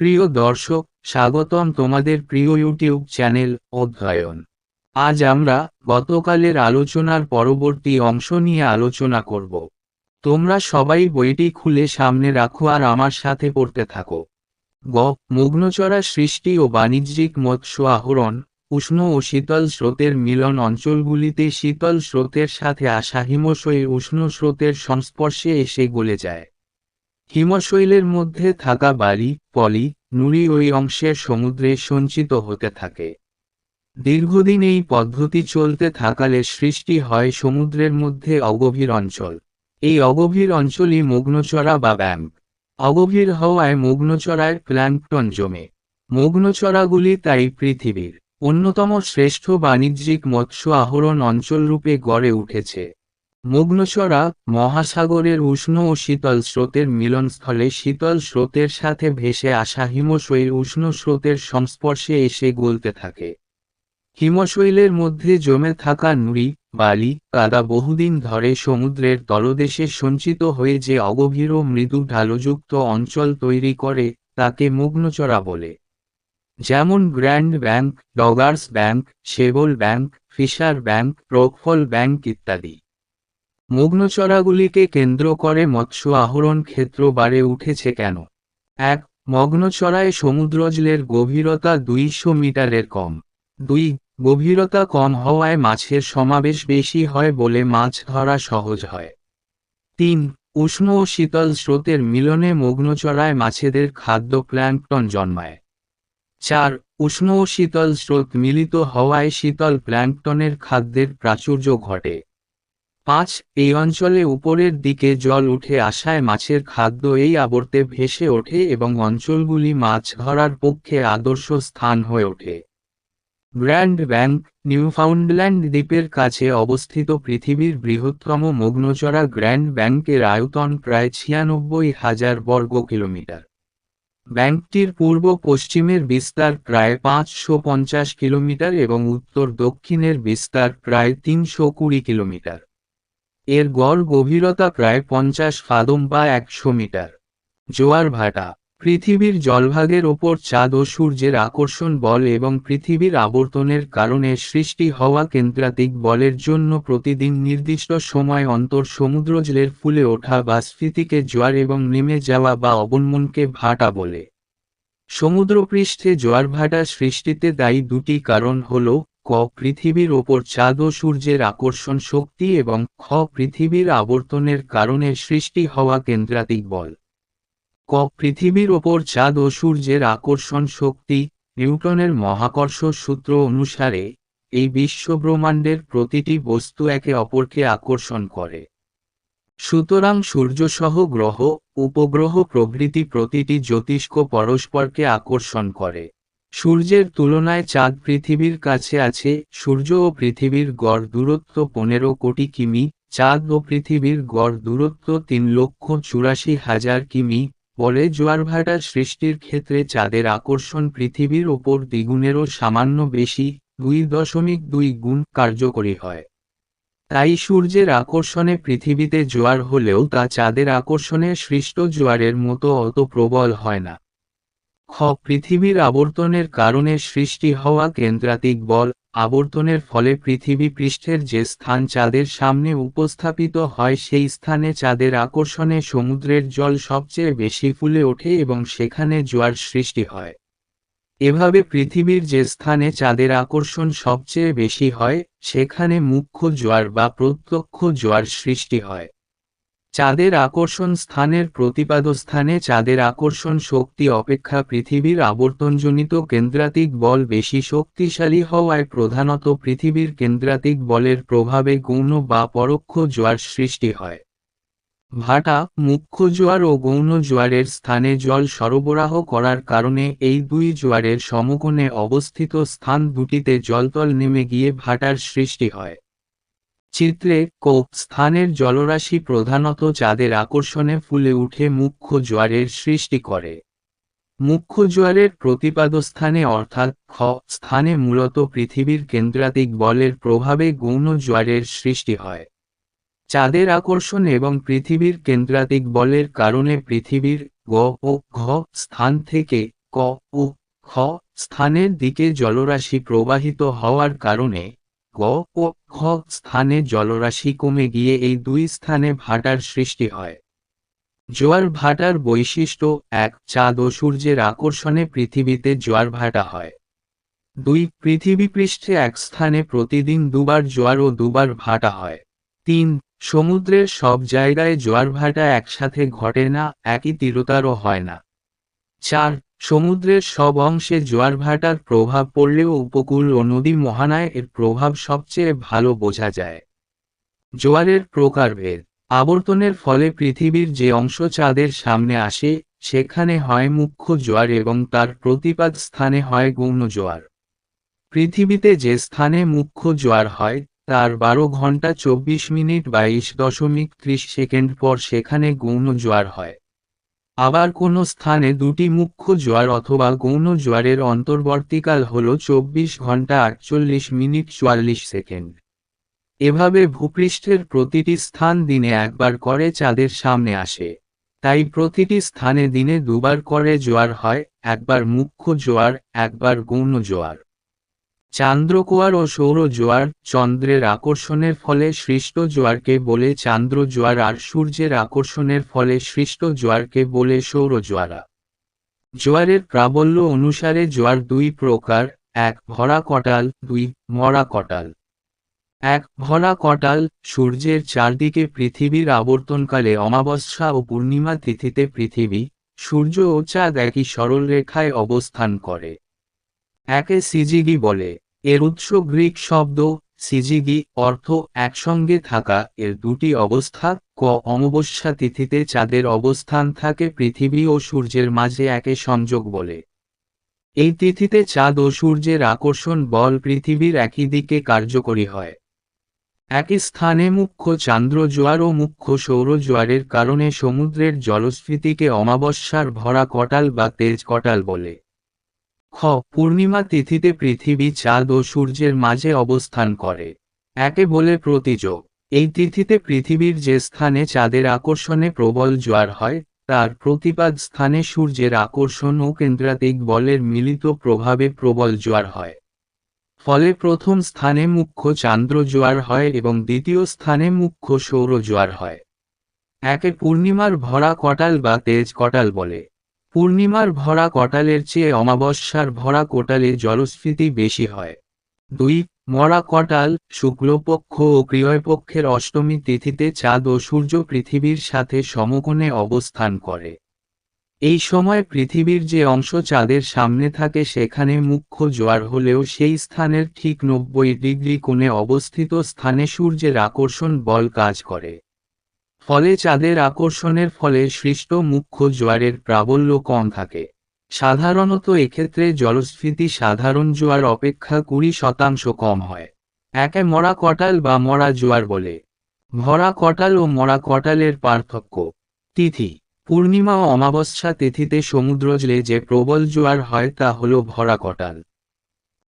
প্রিয় দর্শক, স্বাগতম তোমাদের প্রিয় ইউটিউব চ্যানেল অধ্যয়ন। আজ আমরা গতকালের আলোচনার পরবর্তী অংশ নিয়ে আলোচনা করব। তোমরা সবাই বইটি খুলে সামনে রাখো আর আমার সাথে পড়তে থাকো। গ মগ্নচড়া সৃষ্টি ও বাণিজ্যিক মৎস্য আহরণ, উষ্ণ ও শীতল স্রোতের মিলন অঞ্চলগুলিতে শীতল স্রোতের সাথে আসা হিমশৈল উষ্ণ স্রোতের সংস্পর্শে এসে গলে যায়। হিমশৈলের মধ্যে থাকা বালি, পলি, নুড়ি ওই অংশের সমুদ্রে সঞ্চিত হতে থাকে। দীর্ঘদিন এই পদ্ধতি চলতে থাকালে সৃষ্টি হয় সমুদ্রের মধ্যে অগভীর অঞ্চল। এই অগভীর অঞ্চলই মগ্নচড়া বা ব্যাম্প অগভীর হওয়ায় মগ্নচড়ায় প্ল্যাঙ্কটন জমে। মগ্নচড়াগুলি তাই পৃথিবীর অন্যতম শ্রেষ্ঠ বাণিজ্যিক মৎস্য আহরণ অঞ্চলরূপে গড়ে উঠেছে। মগ্নচড়া মহাসাগরের উষ্ণ ও শীতল স্রোতের মিলনস্থলে শীতল স্রোতের সাথে ভেসে আসা হিমশৈল উষ্ণ স্রোতের সংস্পর্শে এসে গলতে থাকে। হিমশৈলের মধ্যে জমে থাকা নুড়ি, বালি, কাদা বহুদিন ধরে সমুদ্রের তলদেশে সঞ্চিত হয়ে যে অগভীর ও মৃদু ঢালযুক্ত অঞ্চল তৈরি করে, তাকে মুগ্নচরা বলে। যেমন Grand Bank, Doggers Bank Sable Bank, Fisher Bank, Rockall Bank ইত্যাদি। মগ্নচড়াগুলিকে কেন্দ্র করে মৎস্য আহরণ ক্ষেত্র বাড়ে উঠেছে কেন? এক মগ্নচড়ায় সমুদ্রজলের গভীরতা দুইশো মিটারের কম। দুই, গভীরতা কম হওয়ায় মাছের সমাবেশ বেশি হয় বলে মাছ ধরা সহজ হয়। তিন, উষ্ণ ও শীতল স্রোতের মিলনে মগ্নচড়ায় মাছেদের খাদ্য প্ল্যাঙ্কটন জন্মায়। চার, উষ্ণ ও শীতল স্রোত মিলিত হওয়ায় শীতল প্ল্যাঙ্কটনের খাদ্যের প্রাচুর্য ঘটে। পাঁচ, এই অঞ্চলে উপরের দিকে জল উঠে আসায় মাছের খাদ্য এই আবর্তে ভেসে ওঠে এবং অঞ্চলগুলি মাছ ধরার পক্ষে আদর্শ স্থান হয়ে ওঠে। গ্র্যান্ড ব্যাংক, নিউফাউন্ডল্যান্ড দ্বীপের কাছে অবস্থিত পৃথিবীর বৃহত্তম মগ্নচড়া গ্র্যান্ড ব্যাংকের আয়তন প্রায় ছিয়ানব্বই হাজার বর্গ কিলোমিটার। ব্যাংকটির পূর্ব পশ্চিমের বিস্তার প্রায় পাঁচশো পঞ্চাশ কিলোমিটার এবং উত্তর দক্ষিণের বিস্তার প্রায় তিনশো কুড়ি কিলোমিটার। এর গড় গভীরতা প্রায় পঞ্চাশ ফাদম বা একশো মিটার। জোয়ার ভাটা, পৃথিবীর জলভাগের ওপর চাঁদ ও সূর্যের আকর্ষণ বল এবং পৃথিবীর আবর্তনের কারণে সৃষ্টি হওয়া কেন্দ্রাতিক বলের জন্য প্রতিদিন নির্দিষ্ট সময় অন্তর সমুদ্রজলের ফুলে ওঠা বা স্ফীতিকে জোয়ার এবং নেমে যাওয়া বা অবনমনকে ভাটা বলে। সমুদ্রপৃষ্ঠে জোয়ার ভাটা সৃষ্টিতে দায়ী দুটি কারণ হল ক পৃথিবীর ওপর চাঁদ ও সূর্যের আকর্ষণ শক্তি এবং খ পৃথিবীর আবর্তনের কারণে সৃষ্টি হওয়া কেন্দ্রাতিক বল। ক পৃথিবীর ওপর চাঁদ ও সূর্যের আকর্ষণ শক্তি, নিউটনের মহাকর্ষ সূত্র অনুসারে, এই বিশ্বব্রহ্মাণ্ডের প্রতিটি বস্তু একে অপরকে আকর্ষণ করে। সুতরাং সূর্যসহ গ্রহ, উপগ্রহ প্রভৃতি প্রতিটি জ্যোতিষ্ক পরস্পরকে আকর্ষণ করে। সূর্যের তুলনায় চাঁদ পৃথিবীর কাছে আছে, সূর্য ও পৃথিবীর গড় দূরত্ব পনেরো কোটি কিমি, চাঁদ ও পৃথিবীর গড় দূরত্ব তিন লক্ষ চুরাশি হাজার কিমি বলে জোয়ারভাটা সৃষ্টির ক্ষেত্রে চাঁদের আকর্ষণ পৃথিবীর ওপর দ্বিগুণেরও সামান্য বেশি, দুই দশমিক দুই গুণ কার্যকরী হয়। তাই সূর্যের আকর্ষণে পৃথিবীতে জোয়ার হলেও তা চাঁদের আকর্ষণে সৃষ্ট জোয়ারের মতো অত প্রবল হয় না। খ পৃথিবীর আবর্তনের কারণে সৃষ্টি হওয়া কেন্দ্রাতিক বল, আবর্তনের ফলে পৃথিবী পৃষ্ঠের যে স্থান চাঁদের সামনে উপস্থাপিত হয় সেই স্থানে চাঁদের আকর্ষণে সমুদ্রের জল সবচেয়ে বেশি ফুলে ওঠে এবং সেখানে জোয়ার সৃষ্টি হয়। এভাবে পৃথিবীর যে স্থানে চাঁদের আকর্ষণ সবচেয়ে বেশি হয়, সেখানে মুখ্য জোয়ার বা প্রত্যক্ষ জোয়ার সৃষ্টি হয়। চাঁদের আকর্ষণ স্থানের প্রতিপাদ স্থানে চাঁদের আকর্ষণ শক্তি অপেক্ষা পৃথিবীর আবর্তনজনিত কেন্দ্রাতিক বল বেশি শক্তিশালী হওয়ায় প্রধানত পৃথিবীর কেন্দ্রাতিক বলের প্রভাবে গৌণ বা পরোক্ষ জোয়ার সৃষ্টি হয়। ভাটা মুখ্য জোয়ার ও গৌণ জোয়ারের স্থানে জল সরবরাহ করার কারণে এই দুই জোয়ারের সমকোণে অবস্থিত স্থান দুটিতে জলতল নেমে গিয়ে ভাটার সৃষ্টি হয়। চিত্রে কোপ স্থানের জলরাশি প্রধানত চাঁদের আকর্ষণে ফুলে উঠে মুখ্য জোয়ারের সৃষ্টি করে। মুখ্য জোয়ারের প্রতিপাদস্থানে অর্থাৎ খ, স্থানে মূলত পৃথিবীর কেন্দ্রাতিক বলের প্রভাবে গৌণ জোয়ারের সৃষ্টি হয়। চাঁদের আকর্ষণ এবং পৃথিবীর কেন্দ্রাতিক বলের কারণে পৃথিবীর গ ও ঘ স্থান থেকে ক ও খ স্থানের দিকে জলরাশি প্রবাহিত হওয়ার কারণে গ ও খ স্থানে জলরাশি কমে গিয়ে এই দুই স্থানে ভাটার সৃষ্টি হয়। জোয়ার ভাটার বৈশিষ্ট্য এক, চাঁদ ও সূর্যের আকর্ষণে পৃথিবীতে জোয়ার ভাটা হয়। দুই, পৃথিবী পৃষ্ঠে এক স্থানে প্রতিদিন দুবার জোয়ার ও দুবার ভাটা হয়। তিন, সমুদ্রের সব জায়গায় জোয়ার ভাটা একসাথে ঘটে না, একই তীরতারও হয় না। চার সমুদ্রের সব অংশে জোয়ার ভাটার প্রভাব পড়লেও উপকূল ও নদী মহানায় এর প্রভাব সবচেয়ে ভালো বোঝা যায়। জোয়ারের প্রকারভেদ। আবর্তনের ফলে পৃথিবীর যে অংশ চাঁদের সামনে আসে, সেখানে হয় মুখ্য জোয়ার এবং তার প্রতিপাদ স্থানে হয় গৌণ জোয়ার। পৃথিবীতে যে স্থানে মুখ্য জোয়ার হয়, তার বারো ঘণ্টা চব্বিশ মিনিট বাইশ দশমিক ত্রিশ সেকেন্ড পর সেখানে গৌণ জোয়ার হয়। আবার কোনো স্থানে দুটি মুখ্য জোয়ার অথবা গৌণ জোয়ারের অন্তর্বর্তীকাল হল চব্বিশ ঘণ্টা আটচল্লিশ মিনিট চুয়াল্লিশ সেকেন্ড। এভাবে ভূপৃষ্ঠের প্রতিটি স্থান দিনে একবার করে চাঁদের সামনে আসে। তাই প্রতিটি স্থানে দিনে দুবার করে জোয়ার হয়, একবার মুখ্য জোয়ার, একবার গৌণ জোয়ার। চান্দ্রকোয়ার ও সৌর জোয়ার চন্দ্রের আকর্ষণের ফলে সৃষ্ট জোয়ারকে বলে চান্দ্র জোয়ার আর সূর্যের আকর্ষণের ফলে সৃষ্ট জোয়ারকে বলে সৌর জোয়ারা। জোয়ারের প্রাবল্য অনুসারে জোয়ার দুই প্রকার, এক ভরা কটাল, দুই মরা কটাল। এক ভরা কটাল, সূর্যের চারদিকে পৃথিবীর আবর্তনকালে অমাবস্যা ও পূর্ণিমা তিথিতে পৃথিবী, সূর্য ও চাঁদ একই সরল রেখায় অবস্থান করে। একে সিজিগি বলে। এর উৎস গ্রিক শব্দ, সিজিগি, অর্থ একসঙ্গে থাকা, এর দুটি অবস্থা, ক অমাবস্যা তিথিতে চাঁদের অবস্থান থাকে পৃথিবী ও সূর্যের মাঝে একে সংযোগ বলে। এই তিথিতে চাঁদ ও সূর্যের আকর্ষণ বল পৃথিবীর একই দিকে কার্যকরী হয়। একই স্থানে মুখ্য চান্দ্র জোয়ার ও মুখ্য সৌর জোয়ারের কারণে সমুদ্রের জলস্ফীতিকে অমাবস্যার ভরা কটাল বা তেজ কটাল বলে। খ, পূর্ণিমা তিথিতে পৃথিবী চাঁদ ও সূর্যের মাঝে অবস্থান করে। একে বলে প্রতিযোগ। এই তিথিতে পৃথিবীর যে স্থানে চাঁদের আকর্ষণে প্রবল জোয়ার হয়, তার প্রতিপাদ স্থানে সূর্যের আকর্ষণ ও কেন্দ্রাতিক বলের মিলিত প্রভাবে প্রবল জোয়ার হয়। ফলে প্রথম স্থানে মুখ্য চান্দ্র জোয়ার হয় এবং দ্বিতীয় স্থানে মুখ্য সৌর জোয়ার হয়। একে পূর্ণিমার ভরা কটাল বা তেজ কটাল বলে। পূর্ণিমার ভরা কটালের চেয়ে অমাবস্যার ভরা কোটালে জলস্ফীতি বেশি হয়। দুই, মরা কটাল, শুক্লপক্ষ ও ক্রিয়পক্ষের অষ্টমী তিথিতে চাঁদ ও সূর্য পৃথিবীর সাথে সমকোণে অবস্থান করে। এই সময় পৃথিবীর যে অংশ চাঁদের সামনে থাকে সেখানে মুখ্য জোয়ার হলেও সেই স্থানের ঠিক নব্বই ডিগ্রি কোণে অবস্থিত স্থানে সূর্যের আকর্ষণ বল কাজ করে। ফলে চাঁদের আকর্ষণের ফলে সৃষ্ট মুখ্য জোয়ারের প্রাবল্য কম থাকে। সাধারণত এক্ষেত্রে জলস্ফীতি সাধারণ জোয়ার অপেক্ষা কুড়ি শতাংশ কম হয়। একে মরা কটাল বা মরা জোয়ার বলে। ভরা কটাল ও মরা কটালের পার্থক্য। তিথি। পূর্ণিমা ও অমাবস্যা তিথিতে সমুদ্রজলে যে প্রবল জোয়ার হয় তা হল ভরা কটাল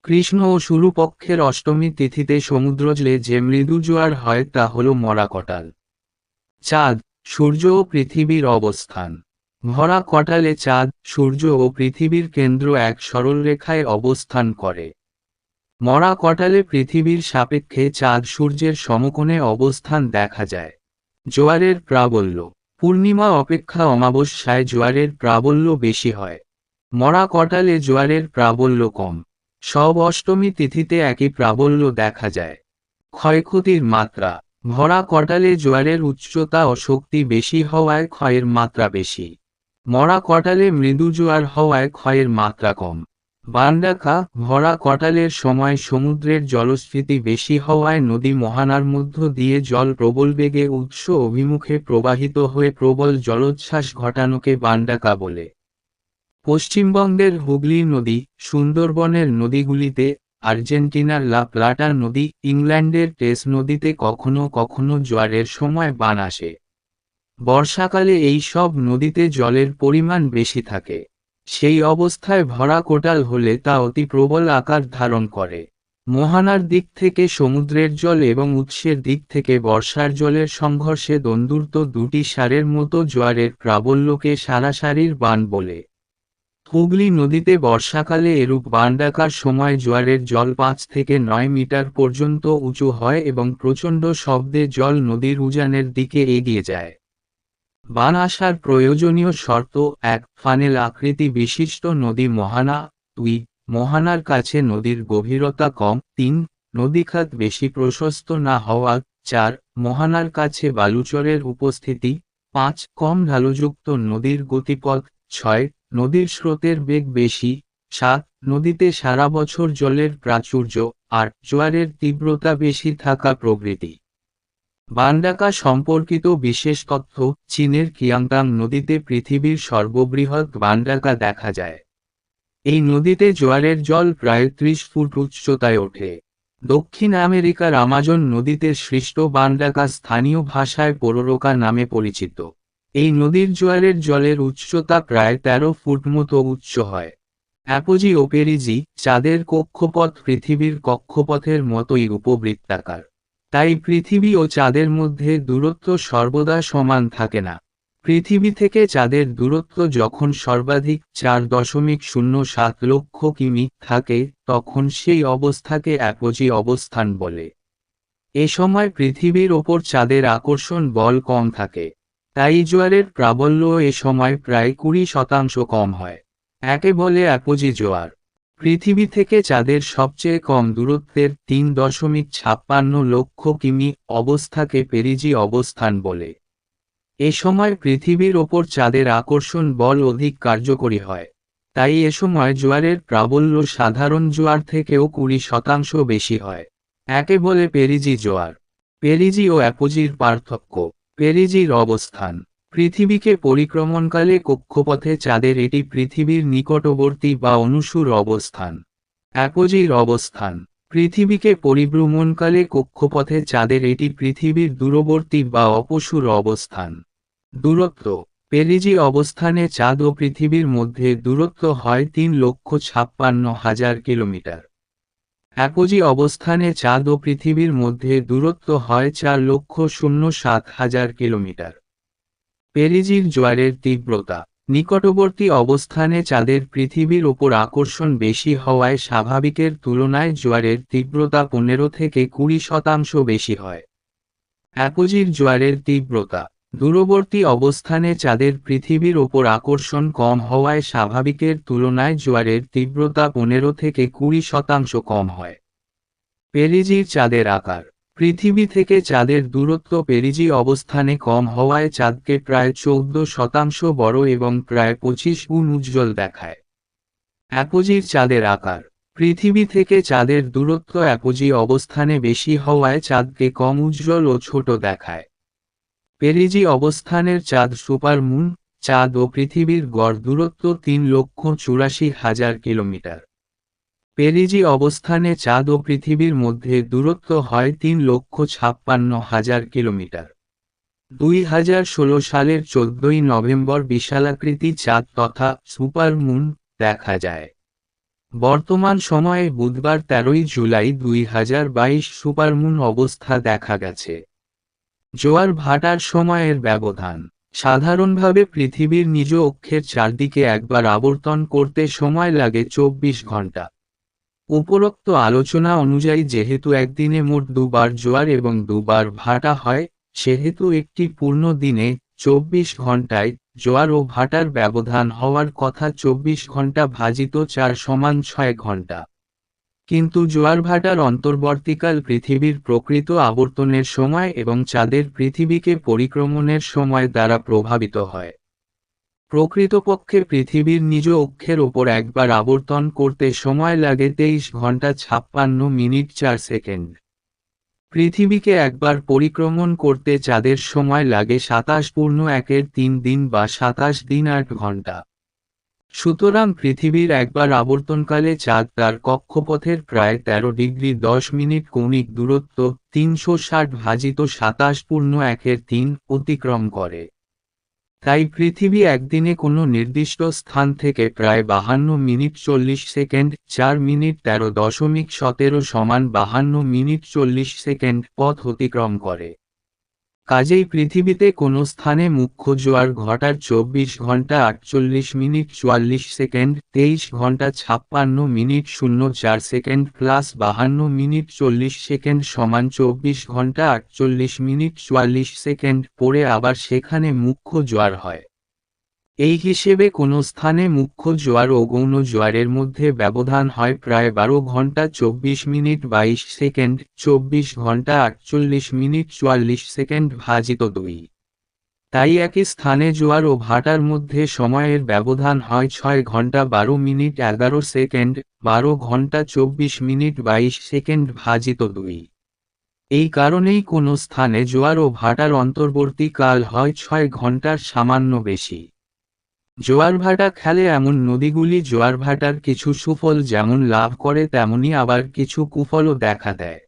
কৃষ্ণ ও শুরুপক্ষের অষ্টমী তিথিতে সমুদ্রজলে যে মৃদু জোয়ার হয় তা হল মরা কটাল চাঁদ, সূর্য ও পৃথিবীর অবস্থান। ভরা কটালে চাঁদ, সূর্য ও পৃথিবীর কেন্দ্র এক সরলরেখায় অবস্থান করে। মরা কটালে পৃথিবীর সাপেক্ষে চাঁদ সূর্যের সমকোণে অবস্থান দেখা যায়। জোয়ারের প্রাবল্য। পূর্ণিমা অপেক্ষা অমাবস্যায় জোয়ারের প্রাবল্য বেশি হয়। মরা কটালে জোয়ারের প্রাবল্য কম। সব অষ্টমী তিথিতে একই প্রাবল্য দেখা যায়। ক্ষয়ক্ষতির মাত্রা। ভরা কটালে জোয়ারের উচ্চতা ও শক্তি বেশি হওয়ায় ক্ষয়ের মাত্রা বেশি। মরা কটালে মৃদু জোয়ার হওয়ায় ক্ষয়ের মাত্রা কম। বান্ডাকা, ভরা কটালের সময় সমুদ্রের জলস্ফীতি বেশি হওয়ায় নদী মহানার মধ্য দিয়ে জল প্রবল বেগে উৎস অভিমুখে প্রবাহিত হয়ে প্রবল জলোচ্ছ্বাস ঘটানোকে বান্ডাকা বলে। পশ্চিমবঙ্গের হুগলি নদী, সুন্দরবনের নদীগুলিতে আর্জেন্টিনার লা প্লাটা নদী ইংল্যান্ডের টেস নদীতে কখনো কখনো জোয়ারের সময় বান আসে। বর্ষাকালে এই সব নদীতে জলের পরিমাণ বেশি থাকে। সেই অবস্থায় ভরা কোটাল হলে তা অতি প্রবল আকার ধারণ করে। মোহানার দিক থেকে সমুদ্রের জল এবং উৎসের দিক থেকে বর্ষার জলের সংঘর্ষে দন্দুর্ত দুটি সারের মতো জোয়ারের প্রাবল্যকে সারাসারির বান বলে। হুগলি নদীতে বর্ষাকালে এরূপ বান্ডাকার সময় জোয়ারের জল পাঁচ থেকে নয় মিটার পর্যন্ত উঁচু হয় এবং প্রচণ্ড শব্দে জল নদীর উজানের দিকে এগিয়ে যায়। বান আসার প্রয়োজনীয় শর্ত এক, ফানেল আকৃতি বিশিষ্ট নদী মহানা, দুই, মহানার কাছে নদীর গভীরতা কম, তিন নদীখাত বেশি প্রশস্ত না হওয়া, চার, মহানার কাছে বালুচরের উপস্থিতি, পাঁচ, কম ঢালুযুক্ত নদীর গতিপথ, ছয় নদীর স্রোতের বেগ বেশি, সাত, নদীতে সারা বছর জলের প্রাচুর্য আর জোয়ারের তীব্রতা বেশি থাকা প্রভৃতি বান্ডাকা সম্পর্কিত বিশেষ তথ্য চীনের কিয়াংতাং নদীতে পৃথিবীর সর্ববৃহৎ বান্ডাকা দেখা যায়। এই নদীতে জোয়ারের জল প্রায় ত্রিশ ফুট উচ্চতায় ওঠে। দক্ষিণ আমেরিকার আমাজন নদীতে সৃষ্ট বান্ডাকা স্থানীয় ভাষায় পোরোরোকা নামে পরিচিত। এই নদীর জোয়ারের জলের উচ্চতা প্রায় ১৩ ফুট মতো উচ্চ হয়। অ্যাপোজি ওপেরিজি চাঁদের কক্ষপথ পৃথিবীর কক্ষপথের মতোই উপবৃত্তাকার। তাই পৃথিবী ও চাঁদের মধ্যে দূরত্ব সর্বদা সমান থাকে না। পৃথিবী থেকে চাঁদের দূরত্ব যখন সর্বাধিক চার দশমিক শূন্য সাত লক্ষ কিমি থাকে, তখন সেই অবস্থাকে অ্যাপোজি অবস্থান বলে। এ সময় পৃথিবীর ওপর চাঁদের আকর্ষণ বল কম থাকে। তাই জোয়ারের প্রাবল্য এ সময় প্রায় কুড়ি শতাংশ কম হয়। একে বলে অ্যাপোজি জোয়ার। পৃথিবী থেকে চাঁদের সবচেয়ে কম দূরত্বের তিন দশমিক ছাপ্পান্ন লক্ষ কিমি অবস্থাকে পেরিজি অবস্থান বলে। এ সময় পৃথিবীর ওপর চাঁদের আকর্ষণ বল অধিক কার্যকরী হয়। তাই এ সময় জোয়ারের প্রাবল্য সাধারণ জোয়ার থেকেও কুড়ি শতাংশ বেশি হয়। একে বলে পেরিজি জোয়ার। পেরিজি ও অ্যাপোজির পার্থক্য। পেরিজির অবস্থান। পৃথিবীকে পরিক্রমণকালে কক্ষপথে চাঁদের এটি পৃথিবীর নিকটবর্তী বা অনুসুর অবস্থান। অ্যাপোজির অবস্থান। পৃথিবীকে পরিভ্রমণকালে কক্ষপথে চাঁদের এটি পৃথিবীর দূরবর্তী বা অপসুর অবস্থান। দূরত্ব। পেরিজি অবস্থানে চাঁদ ও পৃথিবীর মধ্যে দূরত্ব হয় তিন লক্ষ ছাপ্পান্ন হাজার কিলোমিটার। অ্যাপোজি অবস্থানে চাঁদ ও পৃথিবীর মধ্যে দূরত্ব হয় চার লক্ষ শূন্য সাত হাজার কিলোমিটার। পেরিজির জোয়ারের তীব্রতা। নিকটবর্তী অবস্থানে চাঁদের পৃথিবীর ওপর আকর্ষণ বেশি হওয়ায় স্বাভাবিকের তুলনায় জোয়ারের তীব্রতা পনেরো থেকে কুড়ি শতাংশ বেশি হয়। অ্যাপোজির জোয়ারের তীব্রতা। দূরবর্তী অবস্থানে চাঁদের পৃথিবীর ওপর আকর্ষণ কম হওয়ায় স্বাভাবিকের তুলনায় জোয়ারের তীব্রতা পনেরো থেকে কুড়ি শতাংশ কম হয়। পেরিজির চাঁদের আকার। পৃথিবী থেকে চাঁদের দূরত্ব পেরিজি অবস্থানে কম হওয়ায় চাঁদকে প্রায় চৌদ্দ শতাংশ বড় এবং প্রায় পঁচিশ গুণ উজ্জ্বল দেখায়। অ্যাপোজির চাঁদের আকার। পৃথিবী থেকে চাঁদের দূরত্ব অ্যাপোজি অবস্থানে বেশি হওয়ায় চাঁদকে কম উজ্জ্বল ও ছোট দেখায়। পেরিজি অবস্থানের চাঁদ সুপার মুন, চাঁদ ও পৃথিবীর গড় দূরত্ব তিন লক্ষ চুরাশি হাজার কিলোমিটার। পেরিজি অবস্থানে চাঁদ ও পৃথিবীর মধ্যে দূরত্ব হয় তিন লক্ষ ছাপ্পান্ন হাজার কিলোমিটার। দুই হাজার ষোলো সালের চোদ্দই নভেম্বর বিশালাকৃতি চাঁদ তথা সুপার মুন দেখা যায়। বর্তমান সময়ে বুধবার তেরোই জুলাই দুই হাজার বাইশ সুপারমুন অবস্থা দেখা গেছে। জোয়ার ভাটার সময়ের ব্যবধান। সাধারণভাবে পৃথিবীর নিজ অক্ষের চারদিকে একবার আবর্তন করতে সময় লাগে চব্বিশ ঘণ্টা উপরোক্ত আলোচনা অনুযায়ী যেহেতু একদিনে মোট দুবার জোয়ার এবং দুবার ভাটা হয়, সেহেতু একটি পূর্ণ দিনে চব্বিশ ঘন্টায় জোয়ার ও ভাটার ব্যবধান হওয়ার কথা চব্বিশ ঘণ্টা ভাজিত চার সমান ছয় ঘণ্টা কিন্তু জোয়ার ভাটার অন্তর্বর্তীকাল পৃথিবীর প্রকৃত আবর্তনের সময় এবং চাঁদের পৃথিবীকে পরিক্রমণের সময় দ্বারা প্রভাবিত হয়। প্রকৃতপক্ষে পৃথিবীর নিজ অক্ষের ওপর একবার আবর্তন করতে সময় লাগে তেইশ ঘণ্টা ছাপ্পান্ন মিনিট চার সেকেন্ড। পৃথিবীকে একবার পরিক্রমণ করতে চাঁদের সময় লাগে সাতাশ পূর্ণ একের তিন দিন বা সাতাশ দিন আট ঘণ্টা সুতরাং পৃথিবীর একবার আবর্তনকালে চাঁদ তার কক্ষপথের প্রায় ১৩ ডিগ্রি দশ মিনিট কৌণিক দূরত্ব তিনশো ষাট ভাজিত সাতাশ পূর্ণ একের তিন অতিক্রম করে। তাই পৃথিবী একদিনে কোনো নির্দিষ্ট স্থান থেকে প্রায় বাহান্ন মিনিট চল্লিশ সেকেন্ড চার মিনিট তেরো দশমিক সতেরো সমান বাহান্ন মিনিট চল্লিশ সেকেন্ড পথ অতিক্রম করে। কাজেই পৃথিবীতে কোনো স্থানে মুখ্য জোয়ার ঘটার চব্বিশ ঘণ্টা আটচল্লিশ মিনিট চুয়াল্লিশ সেকেন্ড, তেইশ ঘণ্টা ছাপ্পান্ন মিনিট শূন্য চার সেকেন্ড প্লাস বাহান্ন মিনিট চল্লিশ সেকেন্ড সমান চব্বিশ ঘণ্টা আটচল্লিশ মিনিট চুয়াল্লিশ সেকেন্ড পরে আবার সেখানে মুখ্য জোয়ার হয়। এই হিসেবে কোনো স্থানে মুখ্য জোয়ার ও গৌণ জোয়ারের মধ্যে ব্যবধান হয় প্রায় বারো ঘণ্টা চব্বিশ মিনিট বাইশ সেকেন্ড, চব্বিশ ঘণ্টা আটচল্লিশ মিনিট চুয়াল্লিশ সেকেন্ড ভাজিত দুই। তাই একই স্থানে জোয়ার ও ভাটার মধ্যে সময়ের ব্যবধান হয় ছয় ঘণ্টা বারো মিনিট এগারো সেকেন্ড, বারো ঘণ্টা চব্বিশ মিনিট বাইশ সেকেন্ড ভাজিত দুই। এই কারণেই কোনো স্থানে জোয়ার ও ভাটার অন্তর্বর্তী কাল হয় ছয় ঘণ্টার সামান্য বেশি। জোয়ারভাটা খেলে এমন নদীগুলি জোয়ারভাটার কিছু সুফল যেমন লাভ করে, তেমনি আবার কিছু কুফলও দেখা দেয়।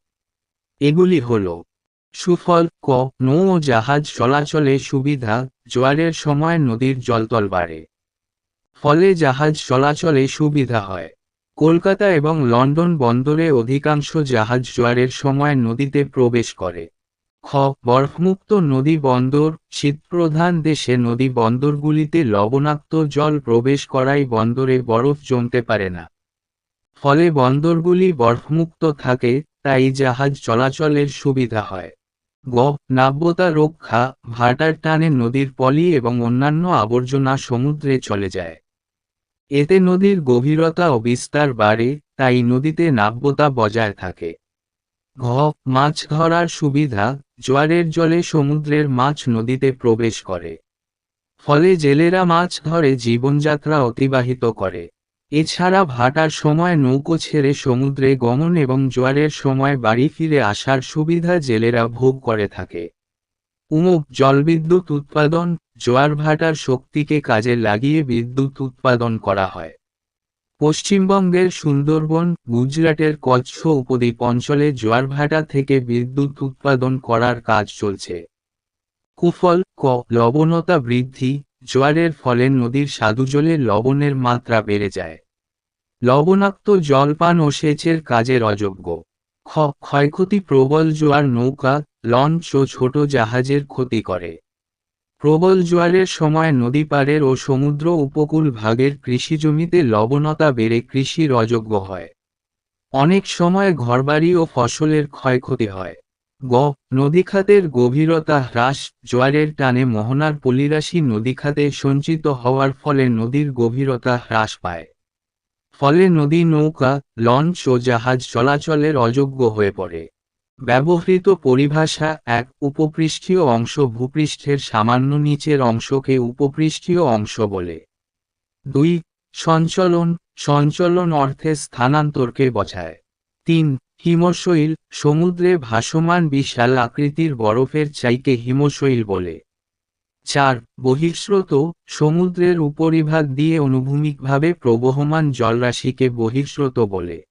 এগুলি হল, সুফল, ক, নৌ ও জাহাজ চলাচলে সুবিধা, জোয়ারের সময় নদীর জলতল বাড়ে। ফলে জাহাজ চলাচলে সুবিধা হয়। কলকাতা এবং লন্ডন বন্দরে অধিকাংশ জাহাজ জোয়ারের সময় নদীতে প্রবেশ করে। খ, বরফমুক্ত নদী বন্দর, শীতপ্রধান দেশে নদী বন্দরগুলিতে লবণাক্ত জল প্রবেশ করায় বন্দরে বরফ জমতে পারে না। ফলে বন্দরগুলি বরফমুক্ত থাকে, তাই জাহাজ চলাচলের সুবিধা হয়। গ, নাব্যতা রক্ষা, ভাটার টানে নদীর পলি এবং অন্যান্য আবর্জনা সমুদ্রে চলে যায়। এতে নদীর গভীরতা ও বিস্তার বাড়ে, তাই নদীতে নাব্যতা বজায় থাকে। ঘ মাছ ধরার সুবিধা, জোয়ারের জলে সমুদ্রের মাছ নদীতে প্রবেশ করে। ফলে জেলেরা মাছ ধরে জীবনযাত্রা অতিবাহিত করে। এছাড়া ভাটার সময় নৌকো ছেড়ে সমুদ্রে গমন এবং জোয়ারের সময় বাড়ি ফিরে আসার সুবিধা জেলেরা ভোগ করে থাকে। উমুক জলবিদ্যুৎ উৎপাদন, জোয়ার ভাটার শক্তিকে কাজে লাগিয়ে বিদ্যুৎ উৎপাদন করা হয়। পশ্চিমবঙ্গের সুন্দরবন, গুজরাটের কচ্ছ উপদ্বীপ অঞ্চলে জোয়ারভাটা থেকে বিদ্যুৎ উৎপাদন করার কাজ চলছে। কুফল, ক, লবণতা বৃদ্ধি, জোয়ারের ফলে নদীর সাধুজলে লবণের মাত্রা বেড়ে যায়। লবণাক্ত জলপান ও সেচের কাজের অযোগ্য। ক্ষয়ক্ষতি প্রবল জোয়ার নৌকা, লঞ্চ ও ছোট জাহাজের ক্ষতি করে। প্রবল জোয়ারের সময় নদী পাড়ের ও সমুদ্র উপকূল ভাগের কৃষিজমিতে লবণতা বেড়ে কৃষির অযোগ্য হয়। অনেক সময় ঘরবাড়ি ও ফসলের ক্ষয়ক্ষতি হয়। গ, নদীখাতের গভীরতা হ্রাস, জোয়ারের টানে মোহনার পলিরাশি নদীখাতে সঞ্চিত হওয়ার ফলে নদীর গভীরতা হ্রাস পায়। ফলে নদী নৌকা, লঞ্চ ও জাহাজ চলাচলের অযোগ্য হয়ে পড়ে। ব্যবহৃত পরিভাষা এক উপপৃষ্ঠীয় অংশ ভূপৃষ্ঠের সামান্য নিচের অংশকে উপপৃষ্ঠীয় অংশ বলে। দুই, সঞ্চলন সঞ্চলন অর্থে স্থানান্তরকে বোঝায়। তিন, হিমশৈল, সমুদ্রে ভাসমান বিশাল আকৃতির বরফের চাইকে হিমশৈল বলে। চার, বহিঃস্রোত, সমুদ্রের উপরিভাগ দিয়ে অনুভূমিকভাবে প্রবহমান জলরাশিকে বহিঃস্রোত বলে।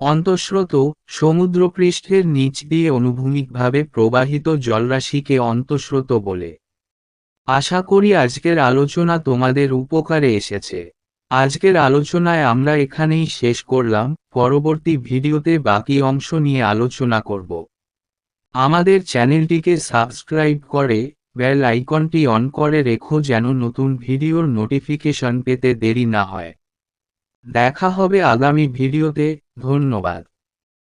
অন্তঃস্রোত সমুদ্রপৃষ্ঠের নিচ দিয়ে অনুভূমিকভাবে প্রবাহিত জলরাশিকে অন্তঃস্রোত বলে। আশা করি আজকের আলোচনা তোমাদের উপকারে এসেছে। আজকের আলোচনায় আমরা এখানেই শেষ করলাম। পরবর্তী ভিডিওতে বাকি অংশ নিয়ে আলোচনা করব। আমাদের চ্যানেলটিকে সাবস্ক্রাইব করে বেল আইকনটি অন করে রেখো যেন নতুন ভিডিওর নোটিফিকেশন পেতে দেরি না হয়। দেখা হবে আগামী ভিডিওতে ধন্যবাদ।